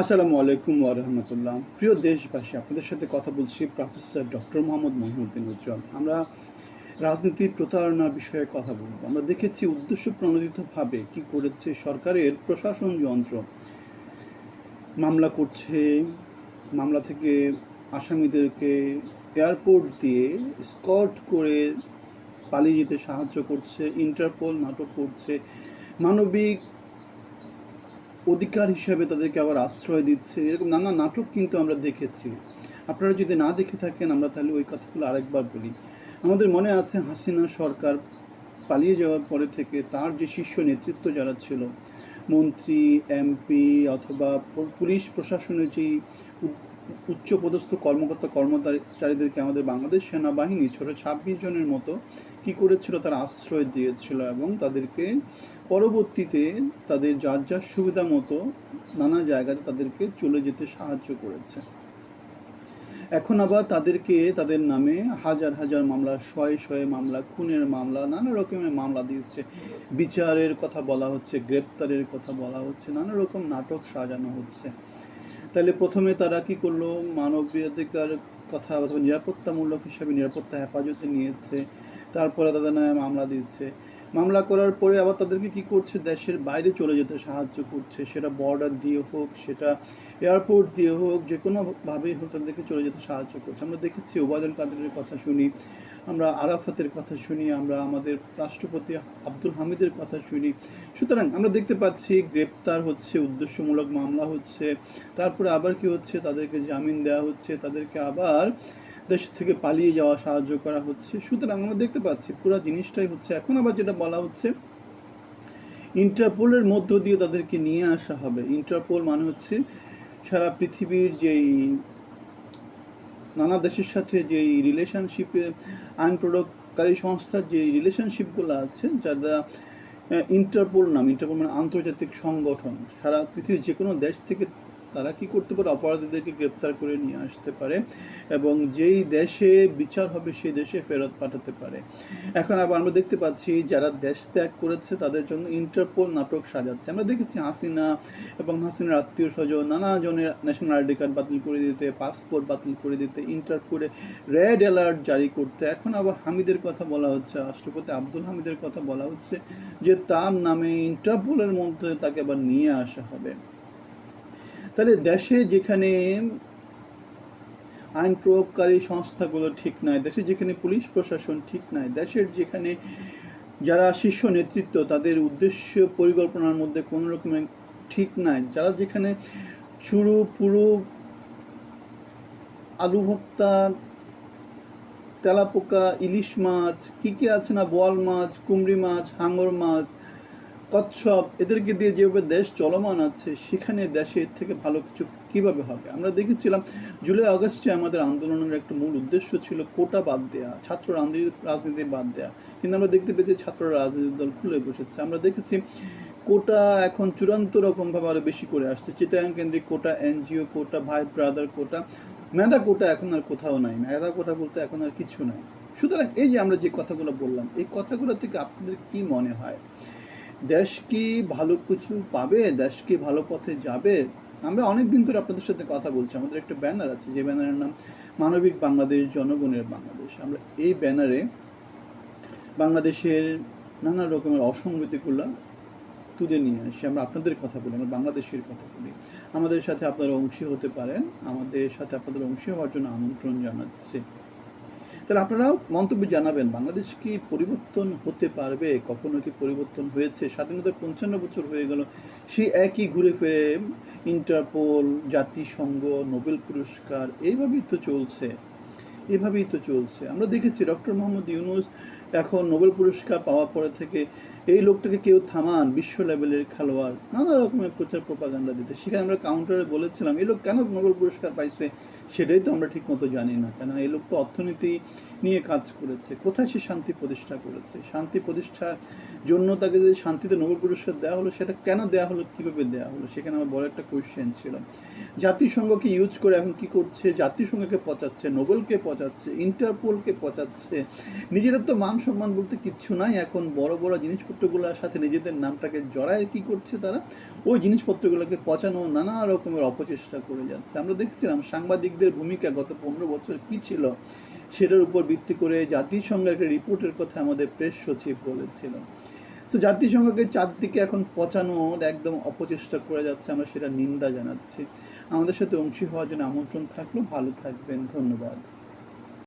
আসসালামু আলাইকুম ওরহমতুল্লাহ প্রিয় দেশবাসী, আপনাদের সাথে কথা বলছি প্রফেসর ডক্টর মোহাম্মদ মহিউদ্দিন উজ্জ্বল। আমরা রাজনীতির প্রতারণার বিষয়ে কথা বলব। আমরা দেখেছি উদ্দেশ্য প্রণোদিতভাবে কি করেছে সরকারের প্রশাসন যন্ত্র। মামলা করছে, মামলা থেকে আসামিদেরকে এয়ারপোর্ট দিয়ে স্কট করে পালিয়ে যেতে সাহায্য করছে, ইন্টারপোল নাটক করছে, মানবিক অধিকার হিসাবে তাদেরকে আবার আশ্রয় দিচ্ছে। এরকম নানা নাটক কিন্তু আমরা দেখেছি। আপনারা যদি না দেখে থাকেন, আমরা তাহলে ওই কথাগুলো আরেকবার বলি। আমাদের মনে আছে হাসিনা সরকার পালিয়ে যাওয়ার পরে থেকে তার যে শীর্ষ নেতৃত্ব যারা ছিল, মন্ত্রী, এমপি অথবা পুলিশ প্রশাসনের যেই উচ্চপদস্থ কর্মকর্তা কর্মচারীদেরকে আমাদের বাংলাদেশ সেনাবাহিনী ছোট ছাব্বিশ জনের মতো কি করেছিল তারা আশ্রয় দিয়েছিল এবং তাদেরকে পরবর্তীতে তাদের যার যার সুবিধা মতো নানা জায়গাতে তাদেরকে চলে যেতে সাহায্য করেছে। এখন আবার তাদেরকে তাদের নামে হাজার হাজার মামলা, শয়ে শয়ে মামলা, খুনের মামলা, নানা রকমের মামলা দিয়েছে। বিচারের কথা বলা হচ্ছে, গ্রেপ্তারের কথা বলা হচ্ছে, নানা রকম নাটক সাজানো হচ্ছে। তাহলে প্রথমে তারা কি করল? মানবাধিকার কথা অথবা নিরাপত্তামূলক হিসাবে নিরাপত্তা হেফাজতে নিয়েছে। তারপরে তাদের নামে মামলা দিচ্ছে মামলা করার পরে আবার তাদেরকে কি করছে? দেশের বাইরে চলে যেতে সাহায্য করছে। সেটা বর্ডার দিয়ে হোক, সেটা এয়ারপোর্ট দিয়ে হোক, যে কোনোভাবেই হোক তাদেরকে চলে যেতে সাহায্য করছে। আমরা দেখেছি ওবায়দুল কাদেরের কথা শুনি, আমরা আরাফাতের কথা শুনি, আমরা আমাদের রাষ্ট্রপতি আব্দুল হামিদের কথা শুনি। সুতরাং আমরা দেখতে পাচ্ছি গ্রেপ্তার হচ্ছে, উদ্দেশ্যমূলক মামলা হচ্ছে, তারপরে আবার কি হচ্ছে? তাদেরকে জামিন দেওয়া হচ্ছে, তাদেরকে আবার দেশ থেকে পালিয়ে যাওয়া সাহায্য করা হচ্ছে। সুতরাং আমরা দেখতে পাচ্ছি পুরো জিনিসটাই হচ্ছে, এখন আবার যেটা বলা হচ্ছে, ইন্টারপোলের মধ্য দিয়ে তাদেরকে নিয়ে আসা হবে। ইন্টারপোল মানে হচ্ছে সারা পৃথিবীর যেই নানা দেশের সাথে যেই রিলেশনশিপে আইন প্রয়োগকারী সংস্থার যে রিলেশনশিপগুলো আছে, যারা ইন্টারপোল নাম, ইন্টারপোল মানে আন্তর্জাতিক সংগঠন, সারা পৃথিবীর যে কোনো দেশ থেকে তারা কি করতে পারে? অপরাধীদেরকে গ্রেপ্তার করে নিয়ে আসতে পারে এবং যেই দেশে বিচার হবে সেই দেশে ফেরত পাঠাতে পারে। এখন আবার আমরা দেখতে পাচ্ছি যারা দেশ ত্যাগ করেছে তাদের জন্য ইন্টারপোল নাটক সাজাচ্ছে। আমরা দেখেছি হাসিনা এবং হাসিনার আত্মীয় স্বজন নানা জনের ন্যাশনাল আইডি কার্ড বাতিল করে দিতে পাসপোর্ট বাতিল করে দিতে, ইন্টারপোলে রেড অ্যালার্ট জারি করতে। এখন আবার হামিদের কথা বলা হচ্ছে, রাষ্ট্রপতি আব্দুল হামিদের কথা বলা হচ্ছে যে তার নামে ইন্টারপোলের মধ্যে তাকে আবার নিয়ে আসা হবে। তাহলে দেশে যেখানে আইন প্রয়োগকারী সংস্থাগুলো ঠিক নয় দেশে যেখানে পুলিশ প্রশাসন ঠিক নয় দেশের যেখানে যারা শীর্ষ নেতৃত্ব, তাদের উদ্দেশ্য পরিকল্পনার মধ্যে কোনো রকমের ঠিক নাই, যারা যেখানে চুরু, পুরু আলু ভর্তা তেলাপোকা, ইলিশ মাছ, কী কী আছে না, বোয়াল মাছ, কুমড়ি মাছ হাঙর মাছ কচ্ছপ, এদেরকে দিয়ে যেভাবে দেশ চলমান আছে, সেখানে দেশে এর থেকে ভালো কিছু কীভাবে হবে? আমরা দেখেছিলাম জুলাই, আগস্টে আমাদের আন্দোলনের একটা মূল উদ্দেশ্য ছিল কোটা বাদ দেওয়া ছাত্র রাজনীতি রাজনীতি বাদ দেওয়া কিন্তু আমরা দেখতে পেয়েছি ছাত্ররা রাজনীতির দল খুলে বসেছে। আমরা দেখেছি কোটা এখন চূড়ান্ত রকমভাবে আরও বেশি করে আসছে। চিটাগাং কেন্দ্রিক কোটা, এনজিও কোটা, ভাই ব্রাদার কোটা, মেধা কোটা এখন আর কোথাও নাই। মেধা কোটা বলতে এখন আর কিছু নাই। সুতরাং এই যে আমরা যে কথাগুলো বললাম, এই কথাগুলো থেকে আপনাদের কি মনে হয়? দেশ কি ভালো কিছু পাবে? দেশ কি ভালো পথে যাবে? আমরা অনেক দিন ধরে আপনাদের সাথে কথা বলছি। আমাদের একটা ব্যানার আছে, যে ব্যানারের নাম মানবিক বাংলাদেশ, জনগণের বাংলাদেশ। আমরা এই ব্যানারে বাংলাদেশের নানা রকমের অসঙ্গতিগুলো তুলে নিয়ে আসি আমরা আপনাদের কথা বলি, আমরা বাংলাদেশের কথা বলি। আমাদের সাথে আপনারা অংশী হতে পারেন। আমাদের সাথে আপনাদের অংশী হওয়ার জন্য আমন্ত্রণ জানাচ্ছি। তাহলে আপনারাও মন্তব্য জানাবেন, বাংলাদেশ কি পরিবর্তন হতে পারবে? কখনো কি পরিবর্তন হয়েছে? স্বাধীনতার পঞ্চান্ন বছর হয়ে গেল, সে একই ঘুরে ফিরে, ইন্টারপোল, জাতিসংঘ, নোবেল পুরস্কার, এইভাবেই তো চলছে এভাবেই তো চলছে। আমরা দেখেছি ডক্টর মোহাম্মদ ইউনুস এখন নোবেল পুরস্কার পাওয়ার পরে থেকে এই লোকটাকে কেউ থামান, বিশ্ব লেভেলের খেলোয়াড়, নানা রকমের প্রচার প্রপাগান্ডা দিতে। সেখানে আমরা কাউন্টারে বলেছিলাম, এই লোক কেন নোবেল পুরস্কার পাইছে? সেটাই তো আমরা ঠিকমতো জানি না। কেননা এই লোক তো অর্থনীতি নিয়ে কাজ করেছে। কোথায় সে শান্তি প্রতিষ্ঠা করেছে? শান্তি প্রতিষ্ঠার জন্য তাকে যে শান্তিতে নোবেল পুরস্কার দেওয়া হলো, সেটা কেন দেওয়া হলো, কীভাবে দেওয়া হলো, সেখানে আমার বড় একটা কোয়েশ্চেন ছিল। জাতিসংঘকে ইউজ করে এখন কি করছে? জাতিসংঘকে পচাচ্ছে, নোবেলকে পচাচ্ছে ইন্টারপোলকে পচাচ্ছে। নিজেদের তো মান সম্মান বলতে কিচ্ছু নাই। এখন বড় বড় জিনিসপত্র জিনিসপত্রগুলোর সাথে নিজেদের নামটাকে জড়ায় কি করছে তারা, ওই জিনিসপত্রগুলোকে পচানো, নানা রকমের অপচেষ্টা করে যাচ্ছে। আমরা দেখেছিলাম সাংবাদিকদের ভূমিকা গত পনেরো বছর কি ছিল, সেটার উপর ভিত্তি করে জাতিসংঘের একটা রিপোর্টের কথা আমাদের প্রেস সচিব বলেছিল। তো জাতিসংঘকে চারদিকে এখন পচানোর একদম অপচেষ্টা করে যাচ্ছে, আমরা সেটা নিন্দা জানাচ্ছি। আমাদের সাথে অংশী হওয়ার জন্য আমন্ত্রণ থাকল, ভালো থাকবেন, ধন্যবাদ।